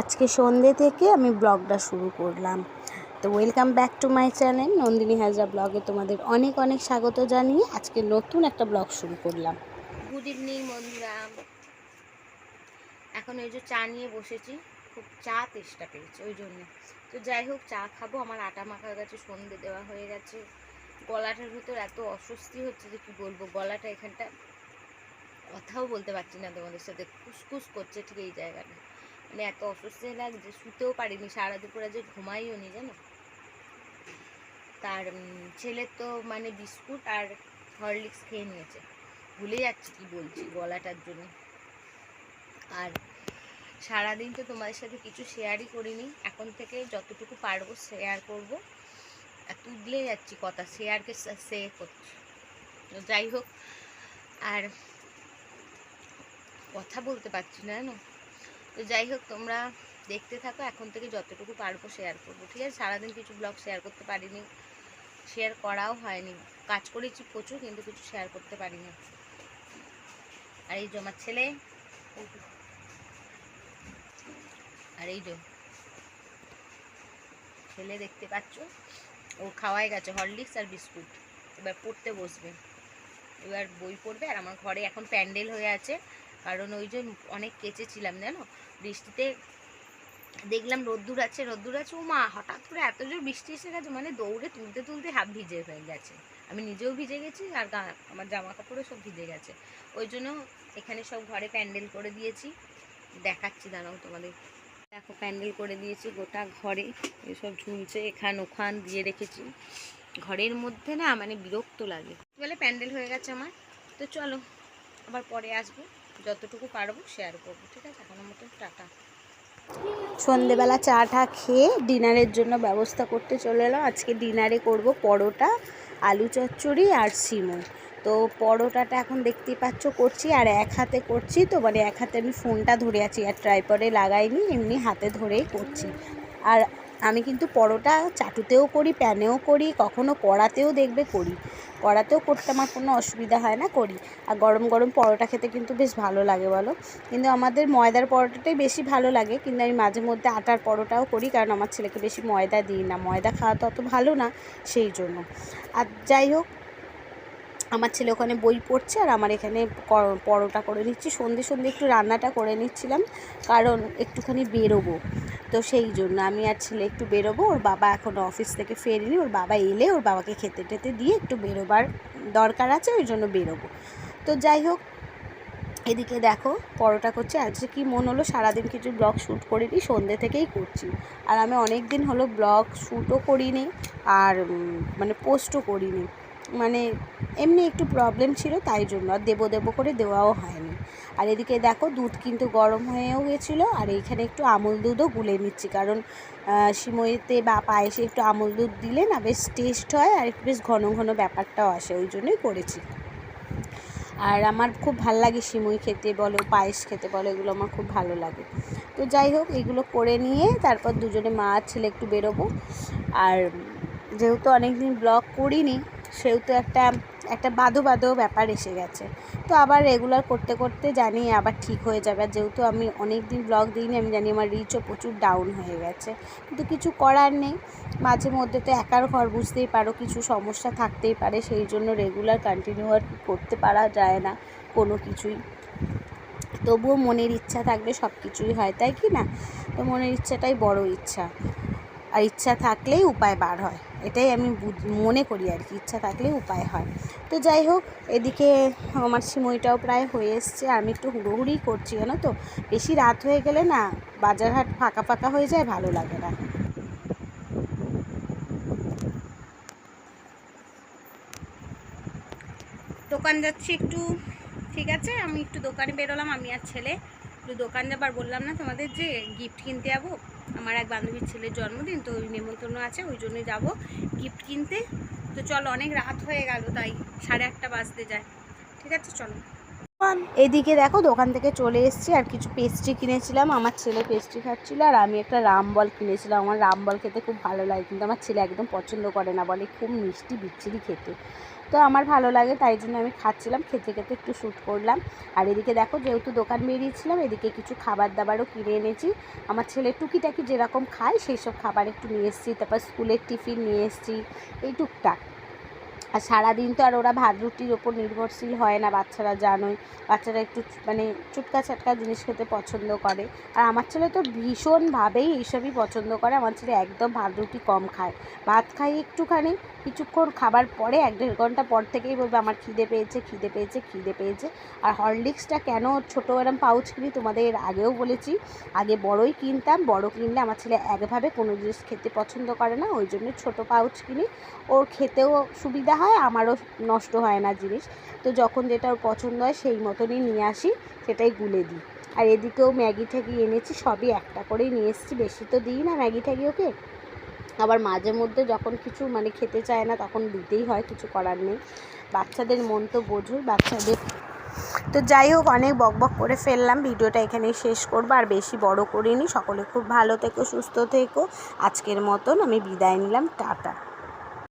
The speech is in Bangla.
আজকে সন্ধে থেকে আমি ব্লগটা শুরু করলাম। তো welcome back to my channel, Nandini Hazra ব্লগে তোমাদের অনেক অনেক স্বাগত জানিয়ে আজকে নতুন একটা ব্লগ শুরু করলাম। গুড ইভিনিং বন্ধুরা। এখন ওই যে চা নিয়ে বসেছি, খুব চা তেষ্টা পেয়েছে, ওই জন্য। তো যাই হোক, চা খাব, আমার আটা মাখা গেছে সন্ধে দেওয়া হয়ে গেছে। গলাটার ভিতর এত অস্বস্তি হচ্ছে যে কী বলব, গলাটা এখানটা কথাও বলতে পারছি না তোমাদের সাথে, খুসখুস করছে ঠিক এই জায়গাটা মানে এত অস্বস্তি লাগছে, শুতেও পারিনি সারা দুপুরে যে ঘুমাইও নি, জানো? তার ছেলের তো মানে বিস্কুট আর হরলিক্স খেয়ে নিয়েছে। ভুলে যাচ্ছি কি বলছি গলাটার জন্য। আর সারাদিন তো তোমাদের সাথে কিছু শেয়ারই করিনি, এখন থেকে যতটুকু পারব শেয়ার করব। আর তুদলে যাচ্ছি কথা শেয়ারকে সে করছি। যাই হোক, আর কথা বলতে পারছি না, জানো? তো যাই হোক, তোমরা দেখতে থাকো। এখন থেকে যতটুকু পারব শেয়ার করব, ঠিক আছে? সারাদিন কিছু ব্লগ শেয়ার করতে পারিনি। শেয়ার করাও হয়নি। কাজ করেছি প্রচুর, কিন্তু কিছু শেয়ার করতে পারিনি। আর এই যে আমার ছেলে, আর এই যে ছেলে দেখতে পাচ্ছ, ও খাওয়াই গেছে হরলিক্স আর বিস্কুট। এবার পড়তে বসবে। এবার বই পড়বে আর আমার ঘরে এখন প্যান্ডেল হয়ে আছে। কারণ ওই যে অনেক কেচেছিলাম, জানো? বৃষ্টিতে দেখলাম রোদ্দুর আছে রোদ্দুর আছে। ও মা হঠাৎ করে এত জোর বৃষ্টি এসে গেছে মানে দৌড়ে তুলতে তুলতে হাফ ভিজে হয়ে গেছে। আমি নিজেও ভিজে গেছি আর আমার জামা কাপড়ও সব ভিজে গেছে। ওই জন্য এখানে সব ঘরে প্যান্ডেল করে দিয়েছি। দেখাচ্ছি, দাঁড়াও তোমাদের। দেখো, প্যান্ডেল করে দিয়েছি গোটা ঘরে। এসব ঝুলছে এখান ওখান দিয়ে রেখেছি। ঘরের মধ্যে না মানে বিরক্ত লাগে। বলে প্যান্ডেল হয়ে গেছে আমার। তো চলো, আবার পরে আসব। যতটুকু পারব শেয়ার করব, ঠিক আছে? এখনও মতো টাটা। সন্ধেবেলা চা টা খেয়ে ডিনারের জন্য ব্যবস্থা করতে চলে এলাম। আজকে ডিনারে করব পরোটা, আলু চচ্চড়ি আর সিমই তো পরোটাটা এখন দেখতেই পাচ্ছ করছি, আর এক হাতে করছি তো মানে এক হাতে আমি ফোনটা ধরে আছি, আর ট্রাইপডে লাগাইনি, এমনি হাতে ধরেই করছি। আর আমি কিন্তু পরোটা চাটুতেও করি, প্যানেও করি, কখনো কড়াতেও দেখবে করি। কড়াতেও করতে আমার কোনো অসুবিধা হয় না, করি। আর গরম গরম পরোটা খেতে কিন্তু বেশ ভালো লাগে বলো। কিন্তু আমাদের ময়দার পরোটাটাই বেশি ভালো লাগে, কিন্তু আমি মাঝে মধ্যে আটার পরোটাও করি, কারণ আমার ছেলেকে বেশি ময়দা দিই না। ময়দা খাওয়া তো অত ভালো না, সেই জন্য। আর যাই হোক, আমার ছেলে ওখানে বই পড়ছে, আর আমার এখানে পরোটা করে নিচ্ছি। সন্ধে সন্ধে একটু রান্নাটা করে নিচ্ছিলাম, কারণ একটুখানি বেরোবো। তো সেই জন্য আমি আর ছেলে একটু বেরোবো, ওর বাবা এখন অফিস থেকে ফেরেনি, ওর বাবা এলে ওর বাবাকে খেতে টেতে দিয়ে একটু বেরোবার দরকার আছে, ওই জন্য বেরোবো। তো যাই হোক, এদিকে দেখো পরোটা করছি, আজকে কি মন হলো সারাদিন কিছু ব্লগ শ্যুট করিনি সন্ধ্যে থেকেই করছি। আর আমি অনেক দিন হলো ব্লগ শ্যুটও করিনি, আর মানে পোস্টও করিনি। মানে এমনি একটু প্রবলেম ছিল, তাই জন্য আর দেবো দেবো করে দেওয়াও হয়নি। আর এদিকে দেখো দুধ কিন্তু গরম হয়েও গেছিল, আর এইখানে একটু আমুল দুধও গুলে নিচ্ছি। কারণ সিমইতে বা পায়েসে একটু আমুল দুধ দিলে না বেশ টেস্ট হয় আর একটু বেশ ঘন ঘন ব্যাপারটাও আসে, ওই জন্যই করেছি। আর আমার খুব ভালো লাগে সিমুই খেতে বলো, পায়েস খেতে বলো, এগুলো আমার খুব ভালো লাগে। তো যাই হোক, এগুলো করে নিয়ে তারপর দুজনে মা ছেলে একটু বেরোবো। আর যেহেতু অনেক দিন ব্লগ করিনি সেহেতু একটা একটা বাদো বাদো ব্যাপার এসে গেছে। তো আবার রেগুলার করতে করতে জানি আবার ঠিক হয়ে যাবে। যেহেতু আমি অনেক দিন ব্লগ দিইনি, আমি জানি আমার রিচও প্রচুর ডাউন হয়ে গেছে। কিন্তু কিছু করার নেই। মাঝে মধ্যে তো একার ঘর বুঝতেই পারো, কিছু সমস্যা থাকতেই পারে। সেই জন্য রেগুলার কন্টিনিউ আর করতে পারা যায় না কোনো কিছুই। তবুও মনের ইচ্ছা থাকলে সব কিছুই হয়, তাই কি না? তো মনের ইচ্ছাটাই বড় ইচ্ছা। আর ইচ্ছা থাকলেই উপায় বার হয়। এটাই আমি মনে করি আর কি, ইচ্ছা থাকলেই উপায় হয়। তো যাই হোক, এদিকে আমার সিমইটাও প্রায় হয়ে এসছে, আমি একটু হুড়োহুড়ি করছি, জানো তো? বেশি রাত হয়ে গেলে না, বাজারহাট ফাঁকা ফাঁকা হয়ে যায়, ভালো লাগে না। দোকান যাচ্ছি একটু, ঠিক আছে? আমি একটু দোকানে বেরোলাম, আমি আর ছেলে। একটু দোকান যাবার বললাম না তোমাদের যে গিফট কিনতে যাব? আমার এক বান্ধবীর ছেলের জন্মদিন, তো ওই নেমন্তন্ন আছে, ওই জন্যই যাব গিফট কিনতে। তো চলো, অনেক রাত হয়ে গেল, তাই সাড়ে আটটা বাজতে যায়। ঠিক আছে, চলো। এদিকে দেখো দোকান থেকে চলে এসেছি, আর কিছু পেস্ট্রি কিনেছিলাম, আমার ছেলে পেস্ট্রি খাচ্ছিল, আর আমি একটা রামবল কিনেছিলাম। আমার রামবল খেতে খুব ভালো লাগে, কিন্তু আমার ছেলে একদম পছন্দ করে না, বলে খুব মিষ্টি বিচ্ছিরি খেতে। তো আমার ভালো লাগে, তাই জন্য আমি খাচ্ছিলাম, খেতে খেতে একটু শ্যুট করলাম। আর এদিকে দেখো যেহেতু দোকান বেরিয়েছিলাম, এদিকে কিছু খাবার দাবারও কিনে এনেছি। আমার ছেলে টুকিটাকি যেরকম খায়, সেই সব খাবার একটু নিয়ে এসেছি, তারপর স্কুলের টিফিন নিয়ে এসেছি, এই টুকটাক। আর সারাদিন তো আর ওরা ভাত রুটির ওপর নির্ভরশীল হয় না, বাচ্চারা জানোই। বাচ্চারা একটু মানে চুটকা চাটকা জিনিস খেতে পছন্দ করে। আর আমার ছেলে তো ভীষণভাবেই এইসবই পছন্দ করে। আমার ছেলে একদম ভাত রুটি কম খায়। ভাত খাই একটুখানি, কিছুক্ষণ খাবার পরে এক দেড় ঘণ্টা পর থেকেই বলবে, আমার খিদে পেয়েছে খিদে পেয়েছে খিদে পেয়েছে। আর হরলিক্সটা কেন ছোটো এরম পাউচ কিনি, তোমাদের আগেও বলেছি। আগে বড়ই কিনতাম, বড় কিনলে আমার ছেলে একভাবে কোনো জিনিস খেতে পছন্দ করে না, ওই জন্য ছোটো পাউচ কিনি। ওর খেতেও সুবিধা হয়, আমারও নষ্ট হয় না জিনিস। তো যখন যেটা ওর পছন্দ হয়, সেই মতনই নিয়ে আসি, সেটাই গুলে দিই। আর এদিকেও ম্যাগি ঠ্যাগি এনেছি, সবই একটা করেই নিয়ে এসেছি, বেশি তো দিই না ম্যাগি ঠ্যাগি ওকে। আবার মাঝে মধ্যে যখন কিছু মানে খেতে চায় না, তখন দিতেই হয়, কিছু করার নেই। বাচ্চাদের মন তো বোঝোই, বাচ্চাদের। তো যাই হোক, অনেক বক বক করে ফেললাম, ভিডিওটা এখানেই শেষ করব। আর বেশি বড় করিনি, সকলে খুব ভালো থেকো, সুস্থ থেকো। আজকের মতন আমি বিদায় নিলাম, টাটা।